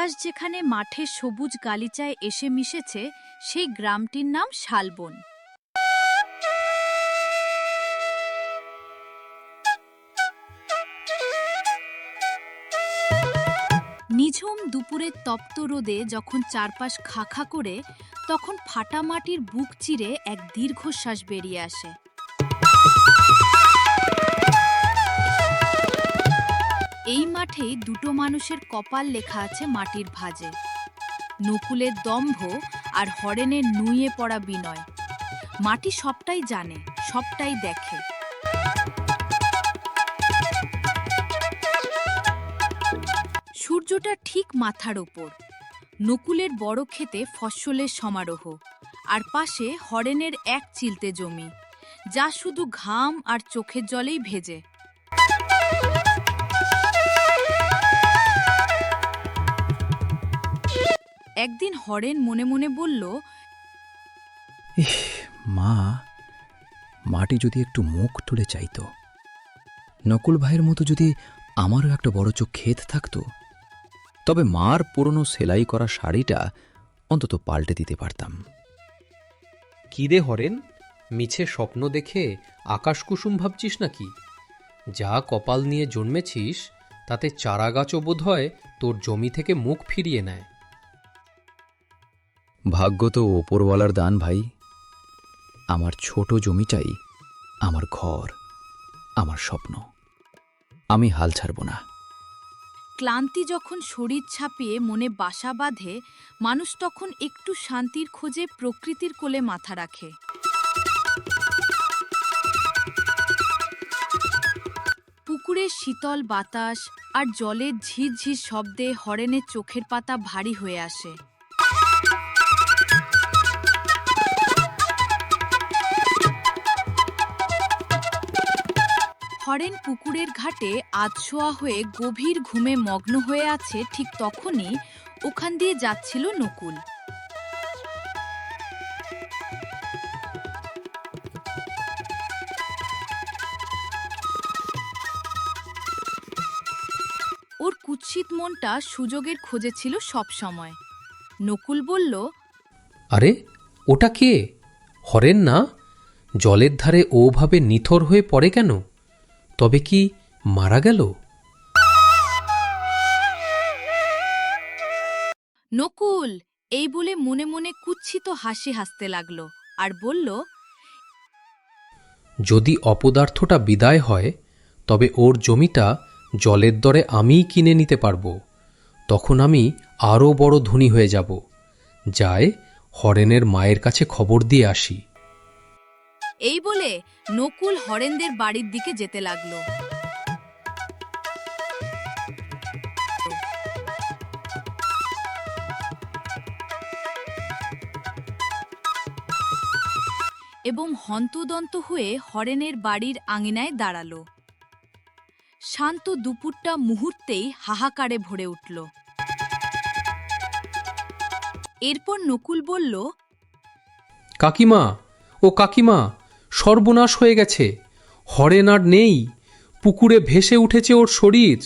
আকাশ যেখানে মাঠে সবুজ গালিচায় এসে মিশেছে, সেই গ্রামটির নাম শালবন। নিঝুম দুপুরের তপ্ত রোদে যখন চারপাশ খাখা করে, তখন ফাটা মাটির বুক চিরে এক দীর্ঘশ্বাস বেরিয়ে আসে। এই মাঠেই দুটো মানুষের কপাল লেখা আছে মাটির ভাঁজে। নকুলের দম্ভ আর হরেনের নুয়ে পড়া বিনয়। মাটি সবটাই জানে, সবটাই দেখে। সূর্যটা ঠিক মাথার ওপর। নকুলের বড় ক্ষেতে ফসলের সমারোহ। আর পাশে হরেনের এক চিলতে জমি, যা শুধু ঘাম আর চোখের জলেই ভেজে। একদিন হরেন মনে মনে বলল ইহ মা মাটি যদি একটু মুখ তুলে চাইতো নকুল ভাইয়ের মতো যদি আমারও একটা বড় চোখ ক্ষেত থাকতো তবে মার পুরনো সেলাই করা শাড়িটা অন্তত পাল্টে দিতে পারতাম। কি রে হরেন মিছে স্বপ্ন দেখে আকাশ কুসুম ভাবছিস নাকি? যা কপাল নিয়ে জন্মেছিস তাতে চারা গাছও বোধ হয় তোর জমি থেকে মুখ ফিরিয়ে নেয়। ভাগ্য তো ওপরওয়ালার দান ভাই। আমার ছোট জমিটাই আমার ঘর, আমার স্বপ্ন। আমি হাল ছাড়ব না। ক্লান্তি যখন শরীর ছাপিয়ে মনে বাসা বাঁধে, মানুষ তখন একটু শান্তির খোঁজে প্রকৃতির কোলে মাথা রাখে। পুকুরের শীতল বাতাস আর জলের ঝিরঝির শব্দে হরেনের চোখের পাতা ভারী হয়ে আসে। হরেন পুকুরের ঘাটে আধশোয়া হয়ে গভীর ঘুমে মগ্ন হয়ে আছে ঠিক তখনই ওখান দিয়ে যাচ্ছিল নকুল। ওর কুৎসিত মনটা সুযোগের খোঁজে ছিল সবসময় নকুল বলল, আরে, ওটা কে? হরেন না? জলের ধারে ওভাবে নিথর হয়ে পড়ে কেন? তবে কি মারা গেল? নকুল এই বলে মনে মনে কুচ্ছিত হাসি হাসতে লাগল আর বলল যদি অপদার্থটা বিদায় হয় তবে ওর জমিটা জলের দরে আমিই কিনে নিতে পারব। তখন আমি আরও বড় ধনী হয়ে যাব। যায় হরেনের মায়ের কাছে খবর দিয়ে আসি। এই বলে নকুল হরেনদের বাড়ির দিকে যেতে লাগল। এবং হন্তদন্ত হয়ে হরেনের বাড়ির আঙিনায় দাঁড়াল। শান্ত দুপুরটা মুহূর্তেই হাহাকারে ভরে উঠল। এরপর নকুল বলল, কাকিমা, ও কাকিমা সর্বনাশ হয়ে গেছে। হরেন আর নেই, পুকুরে ভেসে উঠেছে ওর শরীর।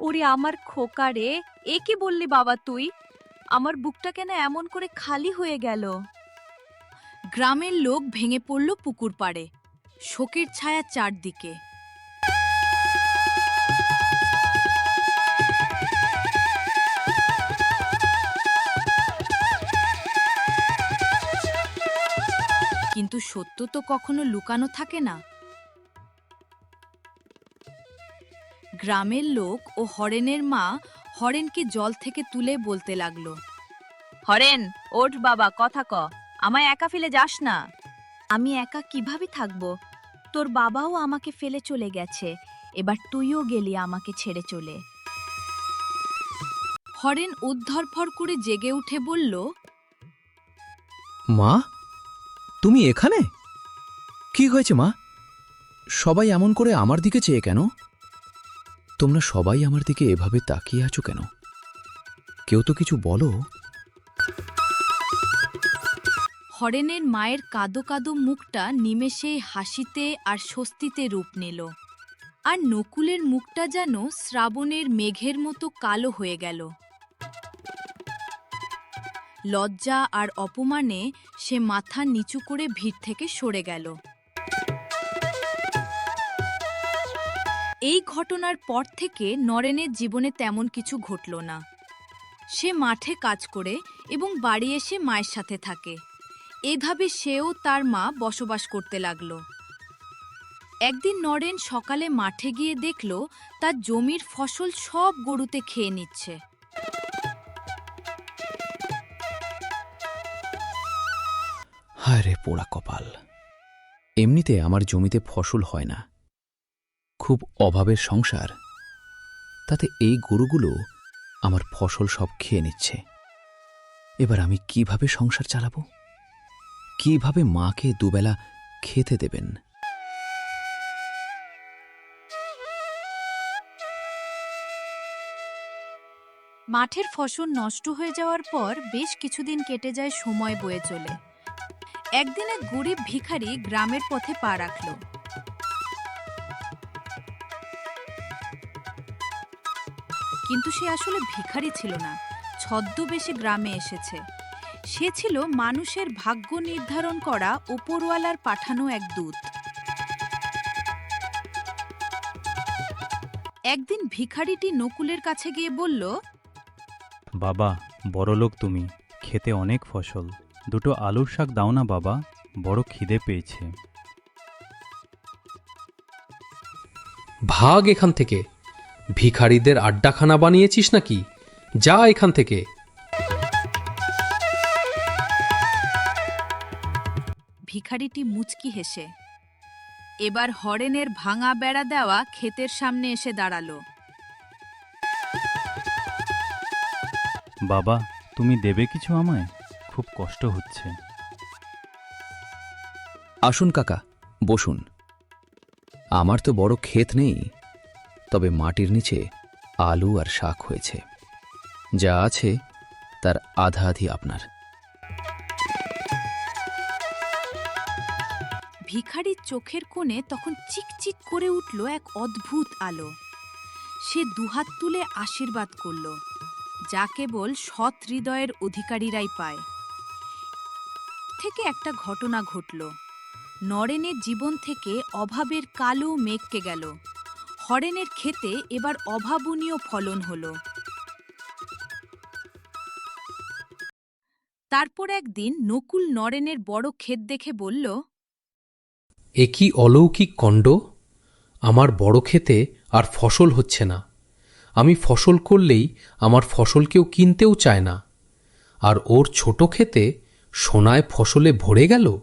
ওরে আমার খোকা রে, এ কি বললি বাবা তুই? আমার বুকটা কেন এমন করে খালি হয়ে গেল? গ্রামের লোক ভেঙে পড়ল পুকুর পাড়ে, শোকের ছায়া চারদিকে। কিন্তু সত্য তো কখনো লুকানো থাকে না। গ্রামের লোক ও হরেনের মা হরেনকে জল থেকে তুলে বলতে লাগল, হরেন, ওঠ বাবা, কথা ক। আমায় একা ফেলে যাস না। আমি একা কীভাবে থাকব? তোর বাবাও আমাকে ফেলে চলে গেছে। এবার তুইও গেলি আমাকে ছেড়ে চলে। হরেন উদ্ধরফর করে জেগে উঠে বলল, মা তুমি এখানে? কি হয়েছে, মা? সবাই এমন করে আমার দিকে চেয়ে কেন? তোমরা সবাই আমার দিকে এভাবে তাকিয়ে আছো কেন? কেউ তো কিছু বলো। হরেনের মায়ের কাদো কাদো মুখটা নিমেষেই হাসিতে আর স্বস্তিতে রূপ নিল। আর নকুলের মুখটা যেন শ্রাবণের মেঘের মতো কালো হয়ে গেল। লজ্জা আর অপমানে সে মাথা নিচু করে ভিড় থেকে সরে গেল। এই ঘটনার পর থেকে নরেনের জীবনে তেমন কিছু ঘটল না। সে মাঠে কাজ করে এবং বাড়ি এসে মায়ের সাথে থাকে। এভাবে সেও তার মা বসবাস করতে লাগল। একদিন নরেন সকালে মাঠে গিয়ে দেখল, তার জমির ফসল সব গরুতে খেয়ে নিচ্ছে। হায় রে পোড়া কপাল। এমনিতে আমার জমিতে ফসল হয় না। খুব অভাবের সংসার। তাতে এই গরুগুলো আমার ফসল সব খেয়ে নিচ্ছে। এবার আমি কীভাবে সংসার চালাবো? কীভাবে মাকে দুবেলা খেতে দেবেন? মাঠের ফসল নষ্ট হয়ে যাওয়ার পর বেশ কিছুদিন কেটে যায় সময় বয়ে চলে। একদিন এক গরিব ভিখারি গ্রামের পথে পা রাখল। কিন্তু সে আসলে ভিখারি ছিল না, ছদ্মবেশে গ্রামে এসেছে। সে ছিল মানুষের ভাগ্য নির্ধারণ করা ওপরওয়ালার পাঠানো এক দূত। একদিন ভিখারিটি নকুলের কাছে গিয়ে বলল, বাবা, বড়লোক তুমি, খেতে অনেক ফসল। দুটো আলুর শাক দাও না বাবা বড় খিদে পেয়েছে। ভাগ এখান থেকে। ভিখারিদের আড্ডাখানা বানিয়েছিস নাকি? যা এখান থেকে। ভিখারিটি মুচকি হেসে এবার হরেনের ভাঙা বেড়া দেওয়া ক্ষেতের সামনে এসে দাঁড়াল। বাবা তুমি দেবে কিছু আমায়? খুব কষ্ট হচ্ছে। আসুন কাকা বসুন। আমার তো বড় ক্ষেত নেই তবে মাটির নিচে আলু আর শাক হয়েছে। যা আছে তার আধা আধি আপনার। ভিখারির চোখের কোণে তখন চিকচিক করে উঠল এক অদ্ভুত আলো। সে দুহাত তুলে আশীর্বাদ করল যা কেবল সৎ হৃদয়ের অধিকারীরাই পায়। থেকে একটা ঘটনা ঘটল। নরেনের জীবন থেকে অভাবের কালো মেঘকে গেল। হরেনের ক্ষেতে এবার অভাবনীয় ফলন হল। তারপর একদিন নকুল নরেনের বড় ক্ষেত দেখে বলল, এ কি অলৌকিক কণ্ড? আমার বড় ক্ষেতে আর ফসল হচ্ছে না। আমি ফসল করলেই আমার ফসল কেউ কিনতেও চায় না। আর ওর ছোট ক্ষেতে সোনায় ফসলে ভরে গেল?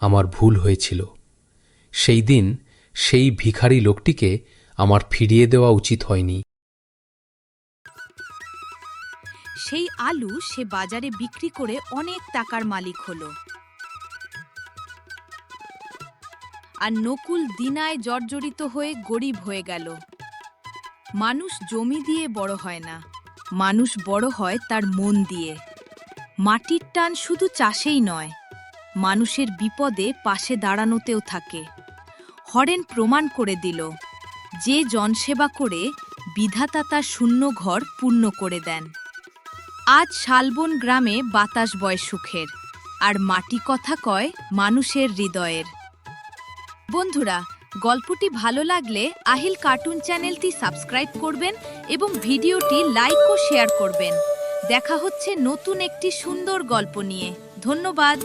আমার ভুল হয়েছিল। সেই দিন সেই ভিখারি লোকটিকে আমার ফিরিয়ে দেওয়া উচিত হয়নি। সেই আলু সে বাজারে বিক্রি করে অনেক টাকার মালিক হলো। আর নকুল দিনায় জর্জরিত হয়ে গরিব হয়ে গেল। মানুষ জমি দিয়ে বড় হয় না। মানুষ বড় হয় তার মন দিয়ে। মাটির টান শুধু চাষেই নয়, মানুষের বিপদে পাশে দাঁড়ানোতেও থাকে। হরেন প্রমাণ করে দিল, যে জনসেবা করে বিধাতা তার শূন্য ঘর পূর্ণ করে দেন। আজ শালবন গ্রামে বাতাস বয় সুখের, আর মাটি কথা কয় মানুষের হৃদয়ের। বন্ধুরা গল্পটি ভালো লাগলে আহিল কার্টুন চ্যানেলটি সাবস্ক্রাইব করবেন এবং ভিডিওটি লাইক ও শেয়ার করবেন। দেখা হচ্ছে নতুন একটি সুন্দর গল্প নিয়ে। ধন্যবাদ।